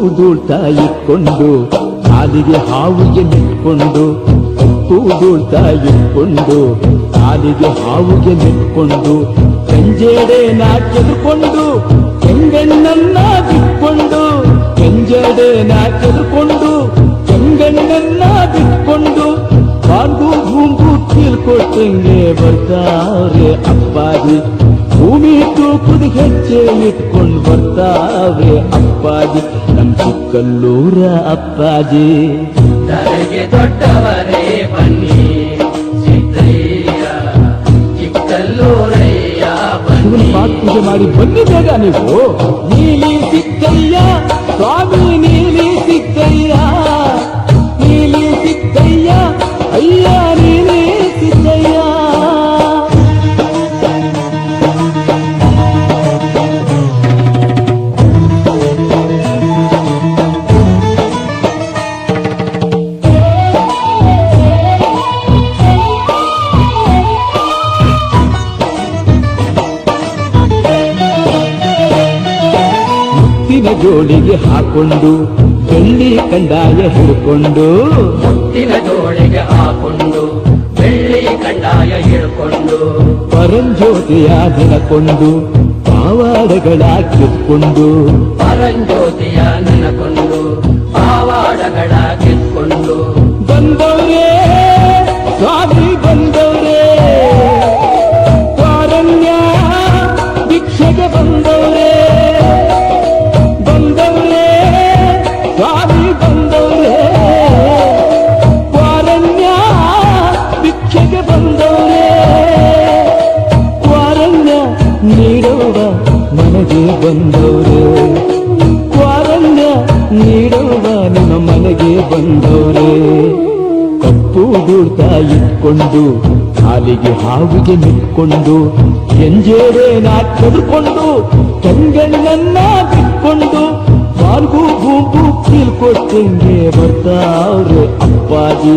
ಕೂದೂಳ್ತಾ ಇಟ್ಕೊಂಡು ಕಾಲಿಗೆ ಹಾವಿಗೆ ನಿಂತ್ಕೊಂಡು ಕೂದೂಳ್ತಾ ಇಟ್ಕೊಂಡು ಕಾಲಿಗೆ ಹಾವಿಗೆ ನಿಂತ್ಕೊಂಡು ಕಂಜೇಡೆ ನಾ ಕೆದುಕೊಂಡು ಕೆಂಗಣ್ಣನ್ನ ಬಿಟ್ಕೊಂಡು, ಕೆಂಜೇಡೆ ನಾ ಕೆದುಕೊಂಡು ಕೆಂಗಣ್ಣನ್ನ ಬಿಟ್ಕೊಂಡು ಬಾಂಗು ಭೂಂಗು ಕೀಳ್ಕೊಟ್ಟಂಗೆ ಬರ್ತಾರೆ ಅಪ್ಪಾಜಿ. ಭೂಮಿ ತೂಕದ ಹೆಜ್ಜೆ ಇಟ್ಕೊಂಡು ಬರ್ತಾವ್ರೆ ಅಪ್ಪಾಜಿ ನಮ್ ಚಿಕ್ಕಲ್ಲೂರ ಅಪ್ಪಾಜಿ ಧರೆಗೆ ದೊಡ್ಡವರೇ ಬನ್ನಿ ಸಿದ್ದಯ್ಯ ಚಿಕ್ಕಲ್ಲೂರಯ್ಯ ಶಿವನ ಬನ್ನಿ ಪಾದ ಪೂಜೆ ಮಾಡಿ ಬನ್ನಿ ಬೇಗ ನೀವು ನೀಲಿ ಸಿಕ್ಕಯ್ಯ ಜೋಳಿಗೆ ಹಾಕೊಂಡು ಬೆಳ್ಳಿ ಕಂಡಾಯ ಹಿಡ್ಕೊಂಡು. ಮುತ್ತಿನ ಜೋಡಿಗೆ ಹಾಕೊಂಡು ಬೆಳ್ಳಿ ಕಂಡಾಯ ಹಿಡ್ಕೊಂಡು. ಪರಂಜ್ಯೋತಿಯ ನೆನಕೊಂಡು ಪಾವಾಡಗಳ ಕಿತ್ಕೊಂಡು. ಪರಂಜ್ಯೋತಿಯ ನೆನಕೊಂಡು ಪಾವಾಡಗಳ ಕಿತ್ಕೊಂಡು. ಬಂದವ್ರೆ ಕಪ್ಪು ದೂಡ್ತಾ ಇಟ್ಕೊಂಡು ಕಾಲಿಗೆ ಹಾವಿಗೆ ನಿಂತ್ಕೊಂಡು ನಾ ಕದ್ಕೊಂಡು ತಂಗಣ್ಣನ್ನ ಬಿಟ್ಕೊಂಡು ಬಾಲ್ಗೂ ಭೂಗು ಕೀಳ್ಕೊಟ್ಟಂಗೆ ಬರ್ತಾವ್ರೆ ಅಪ್ಪಾಜಿ.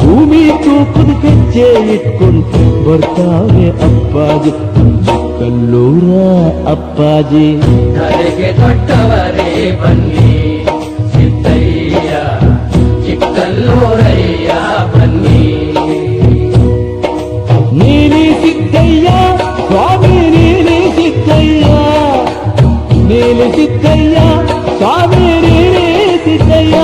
ಭೂಮಿ ತೂಕದ ಹೆಜ್ಜೆ ಇಟ್ಕೊಂಡು ಬರ್ತಾವ್ರೆ ಅಪ್ಪಾಜಿ. ಕಲ್ಲೂರ ಅಪ್ಪಾಜಿ. ದೊಡ್ಡವರೇ ಬನ್ನಿ. ನೀಲಿ ಸಿದ್ದಯ್ಯ ಸ್ವಾಮಿ ನೀಲಿ ಸಿದ್ದಯ್ಯ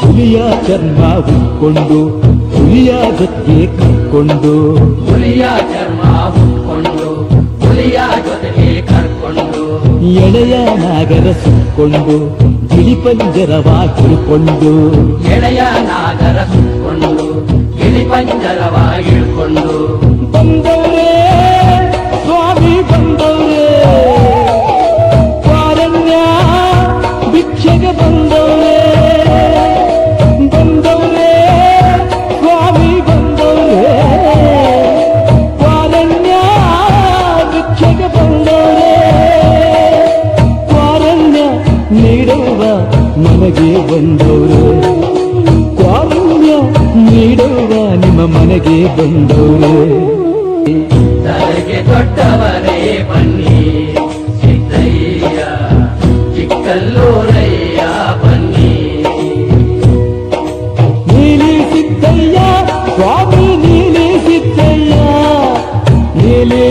ಹುಲಿಯ ಚರ್ಮ ಉಟ್ಕೊಂಡು ಹುಲಿಯ ಜೊತೆ ಕಟ್ಕೊಂಡು ಹುಲಿಯ ಚರ್ಮ ಹುಟ್ಕೊಂಡು ಹುಲಿಯ ಜೊತೆಗೆ ಕರ್ಕೊಂಡು ಎಳೆಯ ನಾಗರ ಸುಕ್ಕೊಂಡು ಗಿಳಿ ಪಂಜರವ ಎಳೆಯ ನಾಗರ ಸುಕ್ಕೊಂಡು ಗಿಳಿ ಪಂಜರವ ಇಳ್ಕೊಂಡು ಬಂದವರೇ ಬಂದವರು. ಕಾರಣ್ಯ ನೀಡುವ ನಿಮ್ಮ ಮನೆಗೆ ಬಂದವರು. ದೊಡ್ಡವರೇ ಬನ್ನಿ ಸಿದ್ದಯ್ಯ ಚಿಕ್ಕಲ್ಲೂರಯ್ಯ ಬನ್ನಿ. ನೀಲಿ ಸಿದ್ದಯ್ಯ ಸ್ವಾಮಿ ನೀಲಿ ಸಿದ್ದಯ್ಯ ನೀಲಿ